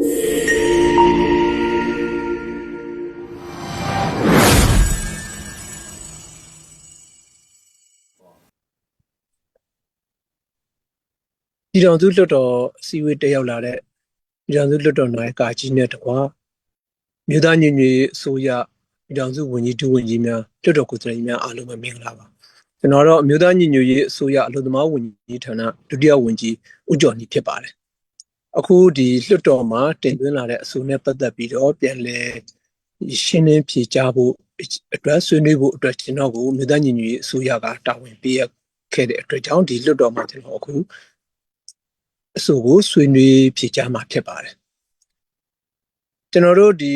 ပြည်တော်စုလွတ်တော်အစည်းအဝေးတက်ရောက်လာတဲ့ပြည်တော်စုလွတ်တော်နိုင်ကာကြီးနဲ့တကွာမြို့သားညီညွတ်ရေးအစိုးရပြည်တော်စုဝန်ကြီးဒုဝန်ကြီးများလွတ်တော်ကိုယ်စားလှယ်များအားလုံးပဲမင်္ဂလာပါကျွန်တော်တော့မြို့သားညီညွတ်ရေးအစိုးရအလို့သမားဝန်ကြီးဌာနဒုတိယဝန်ကြီးဦးကျော်ညီဖြစ်ပါတယ် အခုဒီလွတ်တော်မှာတင်သွင်းလာတဲ့အဆိုနဲ့ပတ်သက်ပြီးတော့ပြန်လည်ရှင်းလင်းဖြေကြားဖို့အတွက်ဆွေးနွေးဖို့အတွက်ကျွန်တော်ကိုမြို့သားညီညွတ်ရေးအစိုးရကတာဝန်ပေးရခဲ့တဲ့အတွက်ကြောင့်ဒီလွတ်တော်မှာကျွန်တော်အခုအဆိုကိုဆွေးနွေးဖြေကြားမှာဖြစ်ပါတယ်ကျွန်တော်တို့ဒီ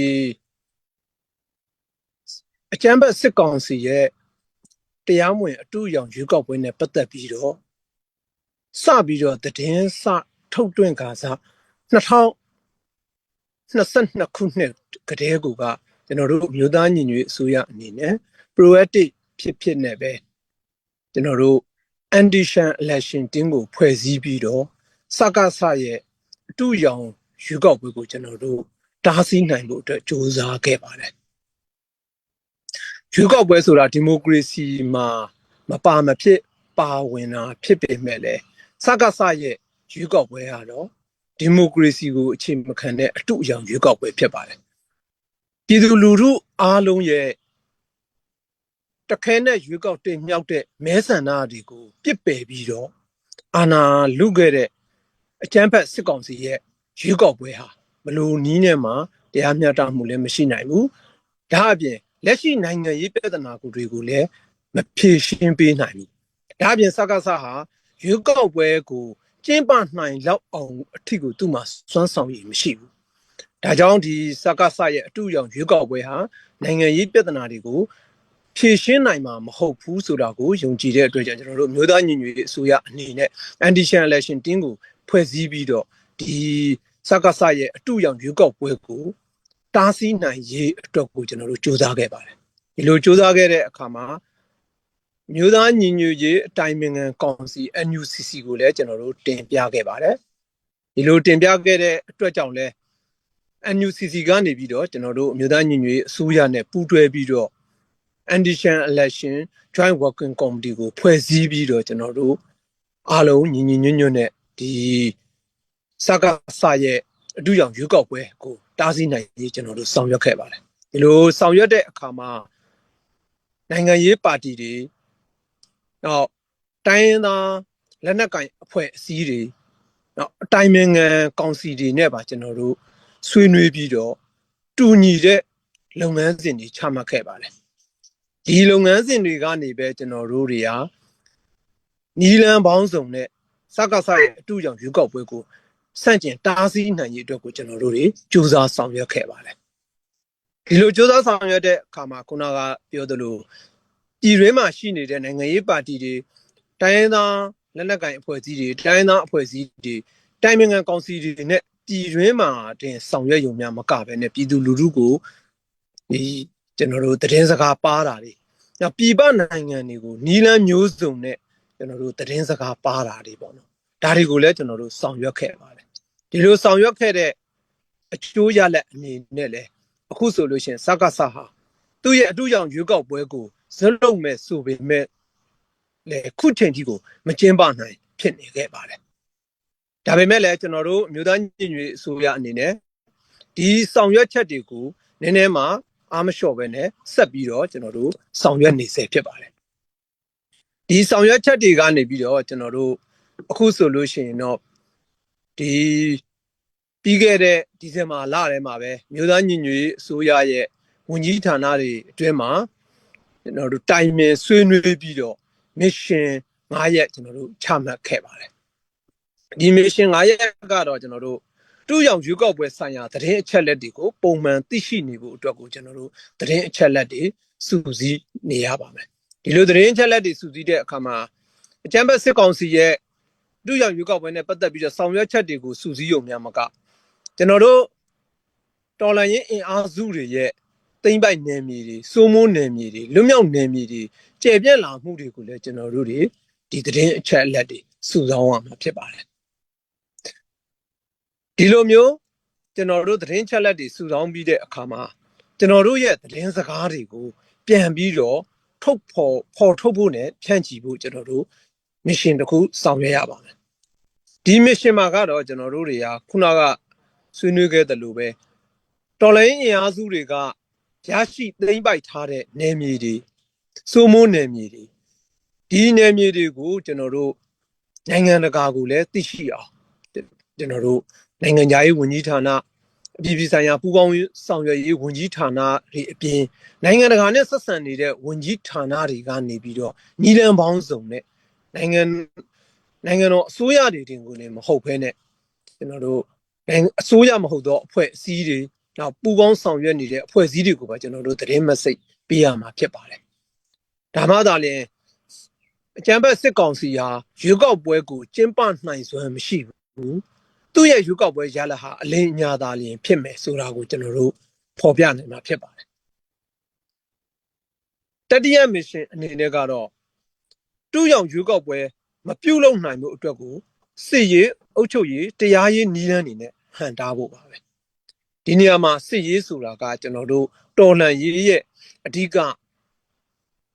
အကျမ်းဘတ်စစ်ကောင်စီရဲ့တရားမဝင်အတူရောင်ရွေးကောက်ပွဲနဲ့ပတ်သက်ပြီးတော့စပြီးတော့တည်င်းစ ထုတ်တွင်းကာစား2022ခုနှစ်ကတည်းကကျွန်တော်တို့မြို့သားညီညွတ်အစိုးရအနေနဲ့ proactive ဖြစ်ဖြစ်နဲ့ပဲကျွန်တော်တို့ anti-sham election team ကိုဖွဲ့စည်းပြီးတော့စကားဆရဲ့အတူရောင်ရွေးကောက်ပွဲကိုကျွန်တော်တို့တားဆီးနိုင်ဖို့အတွက်ကြိုးစားခဲ့ပါတယ်ရွေးကောက်ပွဲဆိုတာဒီမိုကရေစီမှာမပါမဖြစ်ပါဝင်တာဖြစ်ပေမဲ့လည်းစကားဆရဲ့ ရွေးကောက်ပွဲကတော့ဒီမိုကရေစီကိုအခြေမခံတဲ့အတူအယောင်ရွေးကောက်ပွဲဖြစ်ပါတယ်ပြည်သူလူထုအားလုံးရဲ့တခဲနဲ့ရွေးကောက်တင်မြောက်တဲ့မဲဆန္ဒတွေကိုပြစ်ပယ်ပြီးတော့အာဏာလုခဲ့တဲ့အကျန်းဖက်စစ်ကောင်စီရဲ့ရွေးကောက်ပွဲဟာဘလို့နီးနဲ့မှတရားမျှတမှုလည်းမရှိနိုင်ဘူးဒါအပြင်လက်ရှိနိုင်ငံရေးပြဿနာကိုတွေကိုလည်းမဖြေရှင်းပေးနိုင်ဘူးဒါအပြင်စကားဆဟာရွေးကောက်ပွဲကို ကျင်းပနိုင်လောက်အောင်အထီကိုသူ့မှာစွမ်းဆောင်ရည်မရှိဘူးဒါကြောင့်ဒီစကားဆရဲ့အတူရောင်ရွေးကောက်ပွဲဟာနိုင်ငံရေးပြဿနာတွေကိုဖြေရှင်းနိုင်မှာမဟုတ်ဘူးဆိုတာကိုယုံကြည်တဲ့အတွက်ကြောင့်ကျွန်တော်တို့မျိုးသားညီညွတ်ရေးအစိုးရအနေနဲ့ anti-sham election team ကိုဖွဲ့စည်းပြီးတော့ဒီစကားဆရဲ့အတူရောင်ရွေးကောက်ပွဲကိုတားဆီးနိုင်ရေးအတွက်ကိုကျွန်တော်တို့စူးစမ်းခဲ့ပါတယ်ဒီလိုစူးစမ်းခဲ့တဲ့အခါမှာ မြို့သားညီညွတ်ရေးအတိုင်ပင်ခံကောင်စီ NUCC ကိုလည်းကျွန်တော်တို့တင်ပြခဲ့ပါတယ်ဒီလိုတင်ပြခဲ့တဲ့အတွက်ကြောင့်လဲ NUCC ကနေပြီးတော့ကျွန်တော်တို့မြို့သားညီညွတ်ရေးအစိုးရနဲ့ပူးတွဲပြီးတော့ Andition Election Joint Working Committee ကိုဖွဲ့စည်းပြီးတော့ကျွန်တော်တို့အားလုံးညီညီညွတ်ညွတ်နဲ့ဒီစကားဆရဲ့အတူရောင်ရွေးကောက်ပွဲကိုတားဆီးနိုင်ရေးကျွန်တော်တို့ဆောင်ရွက်ခဲ့ပါတယ်ဒီလိုဆောင်ရွက်တဲ့အခါမှာနိုင်ငံရေးပါတီတွေ နောက်တိုင်းရင်းသားလက်နက်ကင်အဖွဲ့အစည်းတွေနောက်အတိုင်းမင်ငံကောင်စီတွေနဲ့ပါကျွန်တော်တို့ဆွေးနွေးပြီးတော့တူညီတဲ့လုပ်ငန်းစဉ်တွေချမှတ်ခဲ့ပါတယ်ဒီလုပ်ငန်းစဉ်တွေကနေပဲကျွန်တော်တို့တွေကနီလန်ပေါင်းစုံနဲ့စကားဆရဲ့အတူကြောင့်ရွေးကောက်ပွဲကိုစန့်ကျင်တားဆီးနိုင်ရေးအတွက်ကိုကျွန်တော်တို့တွေစူးစမ်းဆောင်ရွက်ခဲ့ပါတယ်ဒီလိုစူးစမ်းဆောင်ရွက်တဲ့အခါမှာခုနကပြောသလို ပြည်တွင်းမှာရှိနေတဲ့နိုင်ငံရေးပါတီတွေတိုင်းရင်းသားလက်နက်ကိုင်အဖွဲ့အစည်းတွေတိုင်းရင်းသားအဖွဲ့အစည်းတွေတိုင်းနိုင်ငံကောင်စီတွေနဲ့ပြည်တွင်းမှာတင်ဆောင်ရွက်ရုံများမကဘဲနဲ့ပြည်သူလူထုကိုဒီကျွန်တော်တို့သတင်းစကားပါတာတွေနောက်ပြည်ပနိုင်ငံတွေကိုနီလန်းမျိုးစုံနဲ့ကျွန်တော်တို့သတင်းစကားပါတာတွေပေါ့နော်ဒါတွေကိုလည်းကျွန်တော်တို့ဆောင်ရွက်ခဲ့ပါတယ်ဒီလိုဆောင်ရွက်ခဲ့တဲ့အကျိုးရလက်အနေနဲ့လည်းအခုဆိုလို့ရှိရင်စကားဆာဟာသူ့ရဲ့အတူရောင်ရွေးကောက်ပွဲကို ဇလွတ်မဲ့ဆိုပေမဲ့လေခုချိန်ကြီးကိုမကျင်းပနိုင်ဖြစ်နေခဲ့ပါတယ်ဒါပေမဲ့လည်းကျွန်တော်တို့မြို့သားညီညွတ်အစိုးရအနေနဲ့ဒီဆောင်ရွက်ချက်တွေကိုနည်းနည်းမှအားမလျှော့ပဲနဲ့ဆက်ပြီးတော့ကျွန်တော်တို့ဆောင်ရွက်နေစေဖြစ်ပါတယ်ဒီဆောင်ရွက်ချက်တွေကနေပြီးတော့ကျွန်တော်တို့အခုဆိုလို့ရှိရင်တော့ဒီပြီးခဲ့တဲ့ဒီဇင်ဘာလထဲမှာပဲမြို့သားညီညွတ်ရေးအစိုးရရဲ့ဝန်ကြီးဌာနတွေအတွင်းမှာ ကျွန်တော်တို့တိုင်ပင်ဆွေးနွေးပြီးတော့ mission 9ရက်ကျွန်တော်တို့ချမှတ်ခဲ့ပါတယ်ဒီ mission 9ရက်ကတော့ကျွန်တော်တို့တူရောင်ရွေးကောက်ပွဲဆိုင်ရာသတင်းအချက်လက်တွေကိုပုံမှန်သိရှိနေဖို့အတွက်ကိုကျွန်တော်တို့သတင်းအချက်လက်တွေစုစည်းနေရပါမယ်ဒီလိုသတင်းအချက်လက်တွေစုစည်းတဲ့အခါမှာအကြံဘက်စစ်ကောင်စီရဲ့တူရောင်ရွေးကောက်ပွဲနဲ့ပတ်သက်ပြီးတော့ဆောင်ရွက်ချက်တွေကိုစုစည်းရုံများမကကျွန်တော်တို့တော်လန်ရင်အင်အားစုတွေရဲ့ တိမ့်ပိုက်နယ်မြေတွေစိုးမိုးနယ်မြေတွေလွတ်မြောက်နယ်မြေတွေကျယ်ပြန့်လာမှုတွေကိုလည်းကျွန်တော်တို့တွေဒီသတင်းအချက်အလက်တွေစုဆောင်းရမှာဖြစ်ပါတယ်ဒီလိုမျိုးကျွန်တော်တို့သတင်းချက်လက်တွေစုဆောင်းပြီးတဲ့အခါမှာကျွန်တော်တို့ရဲ့သတင်းစကားတွေကိုပြန်ပြီးတော့ထုတ်ဖော်ဖော်ထုတ်ဖို့နဲ့ဖြန့်ချီဖို့ကျွန်တော်တို့ mission တစ်ခုဆောင်ရွက်ရပါမယ်ဒီ mission မှာကတော့ကျွန်တော်တို့တွေကခုနကဆွေးနွေးခဲ့တယ်လို့ပဲတော်လိုင်းအင်အားစုတွေက ရရှိသိမ့်ပိုက်ထားတဲ့နယ်မြေတွေစိုးမိုးနယ်မြေတွေဒီနယ်မြေတွေကိုကျွန်တော်တို့နိုင်ငံတကာကိုလည်းသိရှိအောင်ကျွန်တော်တို့နိုင်ငံခြားရေးဝန်ကြီးဌာနအပြည်ပြည်ဆိုင်ရာပူးပေါင်းဆောင်ရွက်ရေးဝန်ကြီးဌာနတွေအပြင်နိုင်ငံတကာနဲ့ဆက်ဆံနေတဲ့ဝန်ကြီးဌာနတွေကနေပြီးတော့ညီလန်ပေါင်းစုံနဲ့နိုင်ငံနိုင်ငံတော်အစိုးရတွေတင်ကိုလည်းမဟုတ်ဘဲနဲ့ကျွန်တော်တို့နိုင်ငံအစိုးရမဟုတ်တော့အဖွဲ့အစည်းတွေ နောက်ပူးပေါင်းဆောင်ရွက်နေတဲ့အဖွဲ့အစည်းတွေကိုပါကျွန်တော်တို့သတင်းမစိတ်ပေးရမှာဖြစ်ပါတယ်။ဒါမှသာလျှင်အကြံဖက်စစ်ကောင်စီဟာရွေးကောက်ပွဲကိုကျင်းပနိုင်စွမ်းမရှိဘူး။သူ့ရဲ့ရွေးကောက်ပွဲရလဒ်ဟာအလင်းအညာသာလျှင်ဖြစ်မယ်ဆိုတာကိုကျွန်တော်တို့ဖော်ပြနိုင်မှာဖြစ်ပါတယ်။တတိယမစ်ရှင်အနေနဲ့ကတော့တူးရောင်ရွေးကောက်ပွဲမပြုတ်လုံနိုင်မှုအတွက်ကိုစစ်ရေးအုပ်ချုပ်ရေးတရားရေးနည်းလမ်းတွေနဲ့ဟန်တားဖို့ပါပဲ ဒီနေရာမှာစစ်ရေးဆိုတာကကျွန်တော်တို့တော်လှန်ရေးရဲ့အဓိက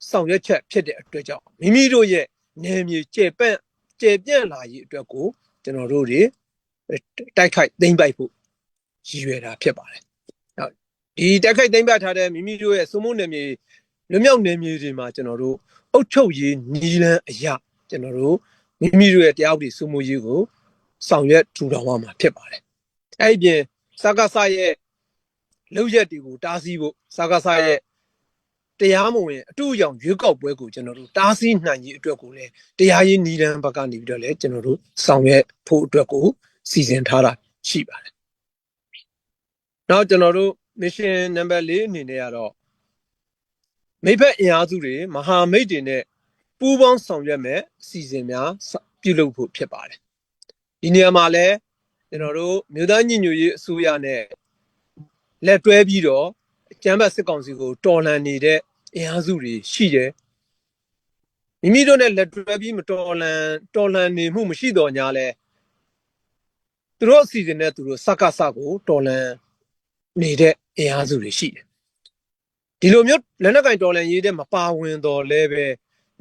ဆောင်ရွက်ချက်ဖြစ်တဲ့အတွက်ကြောင့်မိမိတို့ရဲ့နယ်မြေကျေပန့်ကျေပြန့်လာရေးအတွက်ကိုကျွန်တော်တို့တွေတိုက်ခိုက်သိမ့်ပိုက်ဖို့ရည်ရွယ်တာဖြစ်ပါတယ်ဟုတ်ဒီတိုက်ခိုက်သိမ့်ပိုက်ထားတဲ့မိမိတို့ရဲ့စုံမနယ်မြေလွမြောက်နယ်မြေတွေမှာကျွန်တော်တို့အုပ်ချုပ်ရေးနီလန်းအရာကျွန်တော်တို့မိမိတို့ရဲ့တရားဥပဒေစိုးမိုးရေးကိုဆောင်ရွက်ထူထောင်ရမှာဖြစ်ပါတယ်။အဲ့ဒီပြင် စကားဆရဲ့လောက်ရက်တွေကိုတားဆီးဖို့စကားဆရဲ့တရားမဝင်အတူအယောင်ရွေးကောက်ပွဲကိုကျွန်တော်တို့တားဆီးနိုင်ရေးအတွက်ကိုလည်းတရားရေးနီလန်းဘက်ကနေပြီးတော့လည်းကျွန်တော်တို့ဆောင်ရွက်ဖို့အတွက်ကိုစီစဉ်ထားတာရှိပါတယ်။နောက်ကျွန်တော်တို့ mission number ၄အနေနဲ့ကတော့မိဖက်အင်အားစုတွေမဟာမိတ်တွေနဲ့ပူးပေါင်းဆောင်ရွက်မဲ့အစီအစဉ်များပြုလုပ်ဖို့ဖြစ်ပါတယ်ဒီနေရာမှာလည်း ကျွန်တော်တို့မြို့သားညီညွတ်ရေးအစိုးရနဲ့လက်တွဲပြီးတော့ကျမ်းဘတ်စစ်ကောင်စီကိုတော်လှန်နေတဲ့အင်အားစုတွေရှိတယ်မိမိတို့နဲ့လက်တွဲပြီးမတော်လှန်တော်လှန်နေမှုမရှိတော့ညာလဲသူတို့အစီအစဉ်နဲ့သူတို့စကစကိုတော်လှန်နေတဲ့အင်အားစုတွေရှိတယ်ဒီလိုမျိုးလက်နက်ကင်တော်လှန်ရေးတဲ့မပါဝင်တော့လဲပဲ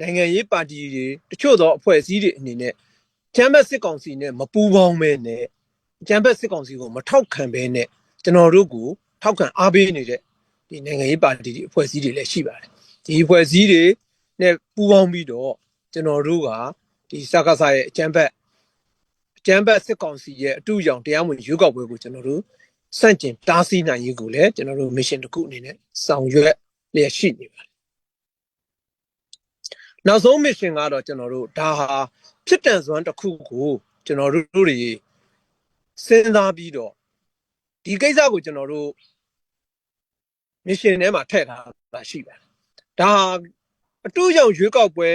နိုင်ငံရေးပါတီတွေတချို့သောအဖွဲ့အစည်းတွေအနေနဲ့ကျမ်းဘတ်စစ်ကောင်စီနဲ့မပူးပေါင်းပဲနဲ့ ကျမ်းဘတ်စစ်ကောင်စီကိုမထောက်ခံပဲနဲ့ကျွန်တော်တို့ကိုထောက်ခံအားပေးနေတဲ့ဒီနိုင်ငံရေးပါတီတွေအဖွဲ့အစည်းတွေလည်းရှိပါတယ်ဒီအဖွဲ့အစည်းတွေနဲ့ပူးပေါင်းပြီးတော့ကျွန်တော်တို့ကဒီစကားစားရဲ့အကျမ်းဘတ်အကျမ်းဘတ်စစ်ကောင်စီရဲ့အတူရောင်တရားဝင်ရွေးကောက်ပွဲကိုကျွန်တော်တို့စန့်ကျင်တားဆီးနိုင်ရေးကိုလည်းကျွန်တော်တို့ mission တစ်ခုအနေနဲ့ဆောင်ရွက်လျက်ရှိနေပါတယ်နောက်ဆုံး mission ကတော့ကျွန်တော်တို့ဒါဟာဖြစ်တန်စွမ်းတစ်ခုကိုကျွန်တော်တို့တွေ စဉ်းစားပြီးတော့ဒီကိစ္စကိုကျွန်တော်တို့ mission ထဲမှာထည့်ထားတာရှိပါတယ်ဒါအတူရောက်ရွေးကောက်ပွဲ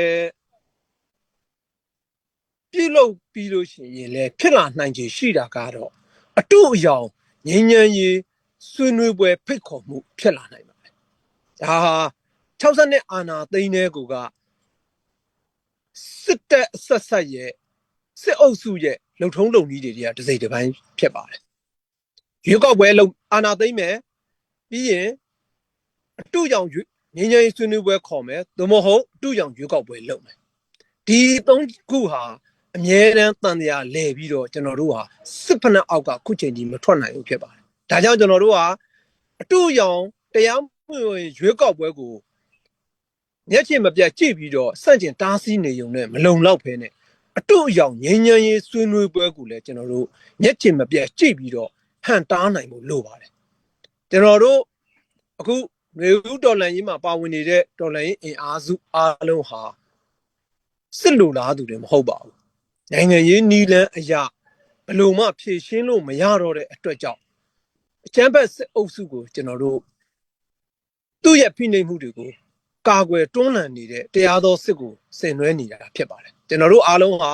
ပြုလုပ်ပြီးလို့ရှိရင်လည်းဖြစ်လာနိုင်ခြေရှိတာကတော့အတူအယောင်ငြိမ်းချမ်းရေးဆွေးနွေးပွဲဖိတ်ခေါ်မှုဖြစ်လာနိုင်ပါတယ်ဒါဟာ60နှစ်အာဏာသိမ်းတဲ့ကူကစစ်တပ်ဆက်ဆက်ရဲ့စစ်အုပ်စုရဲ့ လုံထုံးလုံနည်းတွေတွေကတစိမ့်တစ်ပိုင်းဖြစ်ပါတယ်ရွေးကောက်ပွဲလုံအာဏာသိမ်းမယ်ပြီးရင်အတူကြောင်ငင်းငယ်ဆွေးနွေးပွဲခေါ်မယ်သို့မဟုတ်အတူကြောင်ရွေးကောက်ပွဲလုပ်မယ်ဒီသုံးခုဟာအမြဲတမ်းတန်တရားလဲပြီးတော့ကျွန်တော်တို့ဟာစစ်ဖက်နှက်အောက်ကခုချိန်ကြီးမထွက်နိုင်ဘူးဖြစ်ပါတယ်ဒါကြောင့်ကျွန်တော်တို့ဟာအတူကြောင်တရားမဝင်ရွေးကောက်ပွဲကိုမျက်ခြေမပြတ်ကြည့်ပြီးတော့စန့်ကျင်တားဆီးနေုံနဲ့မလုံလောက်ဖဲနဲ့ အတူအယောင်ငြိမ်းချမ်းရေးဆွေးနွေးပွဲကိုလည်းကျွန်တော်တို့မျက်ခြေမပြတ်ကြည့်ပြီးတော့ဟန်တားနိုင်ဖို့လိုပါတယ်ကျွန်တော်တို့အခုနေဦးတော်လန်ကြီးမှာပါဝင်နေတဲ့တော်လန်ကြီးအင်အားစုအားလုံးဟာစစ်လူလားသူတွေမဟုတ်ပါဘူးနိုင်ငံရေးနီလန်းအရာဘလို့မှဖြည့်ရှင်းလို့မရတော့တဲ့အတွက်ကြောင့်အချမ်းဘက်စစ်အုပ်စုကိုကျွန်တော်တို့သူ့ရဲ့ဖိနှိပ်မှုတွေကိုကာကွယ်တွန်းလှန်နေတဲ့တရားသောစစ်ကိုဆင်နွှဲနေတာဖြစ်ပါတယ် ကျွန်တော်တို့အားလုံးဟာ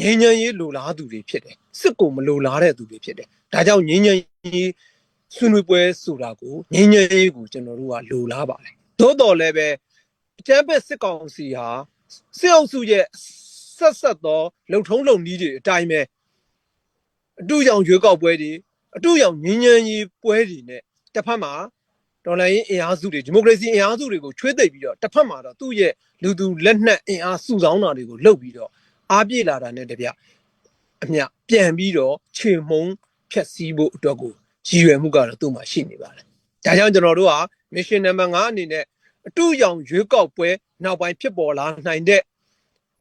ငြိမ်းချမ်းရေးလိုလားသူတွေဖြစ်တယ်စစ်ကိုမလိုလားတဲ့သူတွေဖြစ်တယ်ဒါကြောင့်ငြိမ်းချမ်းရေးဆွေးနွေးပွဲဆိုတာကိုငြိမ်းချမ်းရေးကိုကျွန်တော်တို့ကလိုလားပါတယ်သို့တော်လည်းပဲအကြမ်းဖက်စစ်ကောင်စီဟာစစ်အုပ်စုရဲ့ဆက်ဆက်သောလုံထုံးလုံနည်းတွေအတိုင်းပဲအတူရောင်ရွေးကောက်ပွဲတွေအအတူရောင်ငင်းငင်းကြီးပွဲတွေနဲ့တစ်ဖက်မှာဒေါ်လာရင်းအင်အားစုတွေဒီမိုကရေစီအင်အားစုတွေကိုချွေးသိပ်ပြီးတော့တစ်ဖက်မှာတော့သူ့ရဲ့ လူသူလက်နက်အင်အားစုဆောင်းတာတွေကိုလုပ်ပြီးတော့အားပြေလာတာနဲ့တပြအမြပြန်ပြီးတော့ခြေမုံဖြတ်စည်းဖို့အတွက်ကိုရည်ရွယ်မှုကတော့သူ့မှာရှိနေပါတယ်။ဒါကြောင့်ကျွန်တော်တို့က mission number 5အနေနဲ့အတူရောင်ရွေးကောက်ပွဲနောက်ပိုင်းဖြစ်ပေါ်လာနိုင်တဲ့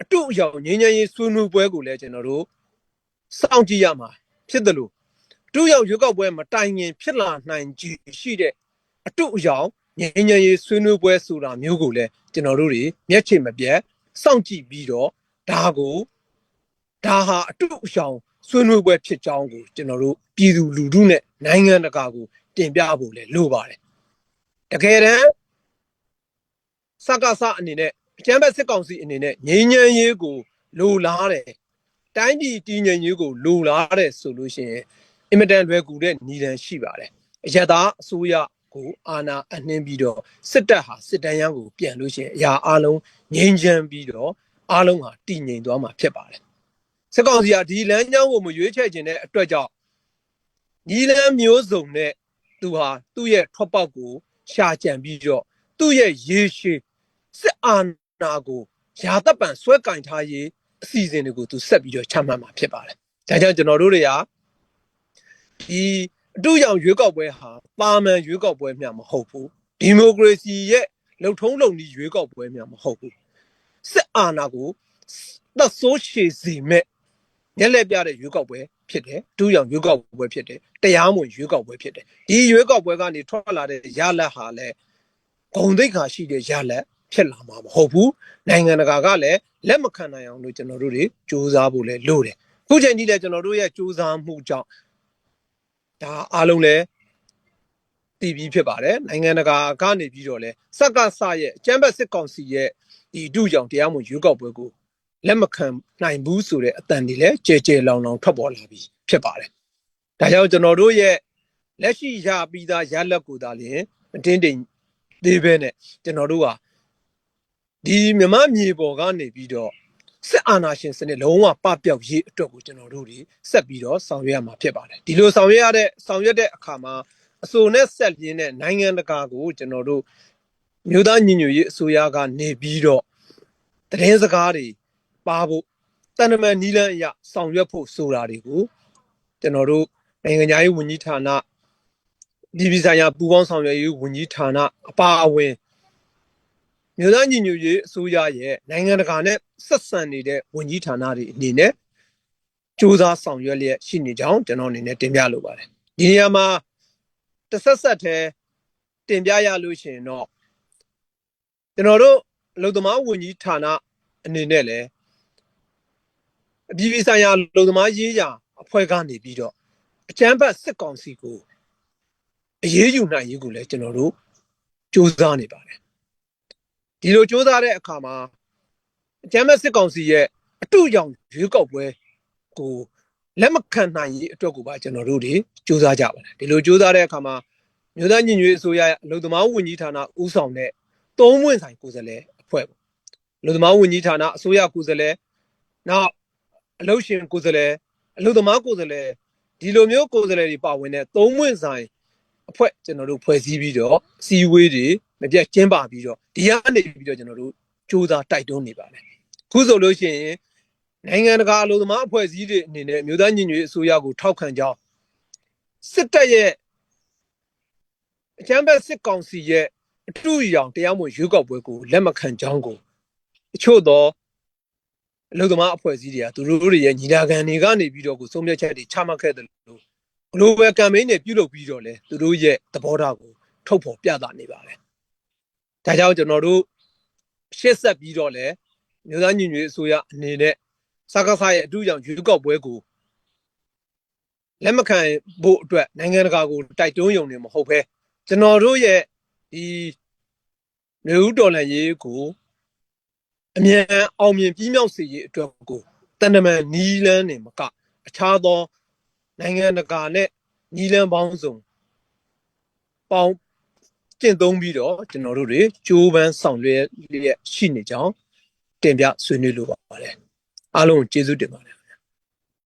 အတူရောင်ငင်းငင်းရေးဆွေးနွေးပွဲကိုလည်းကျွန်တော်တို့စောင့်ကြည့်ရမှာဖြစ်တယ်လို့အတူရောင်ရွေးကောက်ပွဲမတိုင်ခင်ဖြစ်လာနိုင်ကြရှိတဲ့အတူရောင် ငင်းငင်းရေးဆွေးနွေးပွဲဆိုတာမျိုးကိုလည်းကျွန်တော်တို့တွေမျက်ခြေမပြတ်စောင့်ကြည့်ပြီးတော့ဒါကိုဒါဟာအတူအယောင်ဆွေးနွေးပွဲဖြစ်ကြောင်းကိုကျွန်တော်တို့ပြည်သူလူထုနဲ့နိုင်ငံတကာကိုတင်ပြဖို့လည်းလိုပါတယ်တကယ်တမ်းစကားစအနေနဲ့အကျမ်းဘက်စစ်ကောင်စီအနေနဲ့ငြိမ်းချမ်းရေးကိုလိုလားတယ်တိုင်းပြည်တည်ငြိမ်ရေးကိုလိုလားတယ်ဆိုလို့ရှိရင်အင်မတန်လွယ်ကူတဲ့ညီလန်ရှိပါတယ်အရသာအစိုးရ ကိုအာဏာအနှင်းပြီးတော့စစ်တပ်ဟာစစ်တမ်းရန်ကိုပြန်လို့ရှိရင်အရာအလုံးငြိမ်းချမ်းပြီးတော့အလုံးဟာတည်ငြိမ်သွားမှာဖြစ်ပါတယ်စစ်ကောင်စီကဒီလမ်းကြောင်းကိုမရွေးချယ်ခြင်းတဲ့အတွက်ကြောင့်ညီလန်းမျိုးစုံနဲ့သူဟာသူ့ရဲ့ထွက်ပေါက်ကိုရှာကြံပြီးတော့သူ့ရဲ့ရေရှည်စစ်အာဏာကိုယာတပ်ပံဆွဲကင်ထားရေးအစီအစဉ်တွေကိုသူဆက်ပြီးတော့ချမှတ်မှာဖြစ်ပါတယ်။ဒါကြောင့်ကျွန်တော်တို့တွေကဒီ အတူရောင်ရွေးကောက်ပွဲဟာပါမန်ရွေးကောက်ပွဲမျှမဟုတ်ဘူး။ဒီမိုကရေစီရဲ့လုံထုံးလုံနည်းရွေးကောက်ပွဲမျှမဟုတ်ဘူး။စစ်အာဏာကိုသက်ဆိုးရှည်စေမဲ့ညက်လက်ပြတဲ့ရွေးကောက်ပွဲဖြစ်တယ်။တူရောင်ရွေးကောက်ပွဲဖြစ်တယ်။တရားမဝင်ရွေးကောက်ပွဲဖြစ်တယ်။ဒီရွေးကောက်ပွဲကနေထွက်လာတဲ့ရလတ်ဟာလည်းဂုံတိတ်ခါရှိတဲ့ရလတ်ဖြစ်လာမှာမဟုတ်ဘူးနိုင်ငံတကာကလည်းလက်မခံနိုင်အောင်လို့ကျွန်တော်တို့တွေစူးစမ်းဖို့လည်းလိုတယ်ခုချိန်ကြီးလည်းကျွန်တော်တို့ရဲ့စူးစမ်းမှုကြောင့် ဒါအားလုံးလည်းတည်ပြီးဖြစ်ပါတယ်နိုင်ငံတကာကနေပြီးတော့လဲစက်ကဆရဲ့အကျန်းဘက်စစ်ကောင်စီရဲ့ဒီအတူကြောင့်တရားမဝင်ရွေးကောက်ပွဲကိုလက်မခံနိုင်ဘူးဆိုတဲ့အတန်တွေလည်းကြဲကြဲလောင်လောင်ထွက်ပေါ်လာပြီးဖြစ်ပါတယ်ဒါကြောင့်ကျွန်တော်တို့ရဲ့လက်ရှိရပြီးသားရလက်ကိုသာလျှင်အတင်းတင်းသေးပဲနဲ့ကျွန်တော်တို့ကဒီမြမမြေပေါ်ကနေပြီးတော့ စစ်အာဏာရှင်စနစ်လုံးဝပပျောက်ရေးအတွက်ကိုကျွန်တော်တို့တွေဆက်ပြီးတော့ဆောင်ရွက်ရမှာဖြစ်ပါတယ်ဒီလိုဆောင်ရွက်ရတဲ့ဆောင်ရွက်တဲ့အခါမှာအစိုးနဲ့ဆက်ပြင်းတဲ့နိုင်ငံတကာကိုကျွန်တော်တို့မြို့သားညီညွတ်ရေးအစိုးရကနေပြီးတော့တရင်စကားတွေပါဖို့တန်တမန်နီလန်းအရဆောင်ရွက်ဖို့ဆိုတာတွေကိုကျွန်တော်တို့နိုင်ငံရေးဝန်ကြီးဌာနဒီဗီဆိုင်ရာပူးပေါင်းဆောင်ရွက်ရေးဝန်ကြီးဌာနအပါအဝင် မြို့သားညီညွတ်ရေးအစိုးရရဲ့နိုင်ငံတကာနဲ့ဆက်ဆံနေတဲ့ဝန်ကြီးဌာနတွေအနေနဲ့စူးစမ်းဆောင်ရွက်လျက်ရှိနေကြောင်းကျွန်တော်အနေနဲ့တင်ပြလိုပါတယ်ဒီနေရာမှာတစ်ဆက်ဆက်တည်းတင်ပြရလို့ရှိရင်တော့ကျွန်တော်တို့အလုံသမားဝန်ကြီးဌာနအနေနဲ့လည်းအပြည်ပြည်ဆိုင်ရာလုံသမားရေးရာအဖွဲ့ကနေပြီးတော့အကြမ်းဖက်စစ်ကောင်စီကိုအရေးယူနိုင်ရေးကိုလည်းကျွန်တော်တို့စူးစမ်းနေပါတယ် ဒီလိုစူးစမ်းတဲ့အခါမှာအကြမ်းမဲ့စစ်ကောင်စီရဲ့အတူရောင်ရွေးကောက်ပွဲကိုလက်မခံနိုင်ရေးအတွက်ကိုပါကျွန်တော်တို့တွေစူးစမ်းကြပါတယ်ဒီလိုစူးစမ်းတဲ့အခါမှာမြို့သားညီညွတ်အစိုးရအလုံသမားဝန်ကြီးဌာနဦးဆောင်တဲ့သုံးဝင်ဆိုင်ကိုယ်စားလှယ်အဖွဲ့ပေါ့အလုံသမားဝန်ကြီးဌာနအစိုးရကိုယ်စားလှယ်နောက်အလုံရှင်ကိုယ်စားလှယ်အလုံသမားကိုယ်စားလှယ်ဒီလိုမျိုးကိုယ်စားလှယ်တွေပါဝင်တဲ့သုံးဝင်ဆိုင် အဖွဲ့ကျွန်တော်တို့ဖွဲ့စည်းပြီးတော့စီဝေးတွေမပြတ်ကျင်းပပြီးတော့ဒီကနေပြီးတော့ကျွန်တော်တို့စူးစမ်းတိုက်တွန်းနေပါတယ်ခုဆိုလို့ရှိရင်နိုင်ငံတကာအလို့သမားအဖွဲ့အစည်းတွေအနေနဲ့မြို့သားညီညွတ်ရေးအစိုးရကိုထောက်ခံကြောင်းစစ်တပ်ရဲ့အချမ်းဘက်စစ်ကောင်စီရဲ့အတူရောင်တရားမဝင်ရွေးကောက်ပွဲကိုလက်မခံကြောင်းကိုအချို့သောအလို့သမားအဖွဲ့အစည်းတွေကသူတို့တွေရဲ့ညီလာခံတွေကနေပြီးတော့ကိုဆုံးဖြတ်ချက်တွေချမှတ်ခဲ့တယ်လို့ global campaign တွေပြုလုပ်ပြီးတော့လဲသူတို့ရဲ့သဘောထားကိုထုတ်ဖော်ပြသနေပါတယ်ဒါကြောင့်ကျွန်တော်တို့ရှေ့ဆက်ပြီးတော့လဲမြို့သားညီညွတ်ရေးအစိုးရအနေနဲ့စကားစားရဲ့အတူကြောင့်ရွေးကောက်ပွဲကိုလက်မခံဖို့အတွက်နိုင်ငံတကာကိုတိုက်တွန်းရုံနဲ့မဟုတ်ဘဲကျွန်တော်တို့ရဲ့ဒီမြို့တော်လှန်ရေးကိုအမြန်အောင်မြင်ပြီးမြောက်စေရေးအတွက်ကိုတန်တမန်နီးလန်းနေမက အခြားသော နိုင်ငံတကာနဲ့နီးလန်းပေါင်းစုံပေါင်းကျင့်သုံးပြီးတော့ကျွန်တော်တို့တွေကြိုးပမ်းဆောင်ရွက်လျက်ရှိနေကြောင်းတင်ပြဆွေးနွေးလိုပါတယ်အားလုံးကျေးဇူးတင်ပါတယ်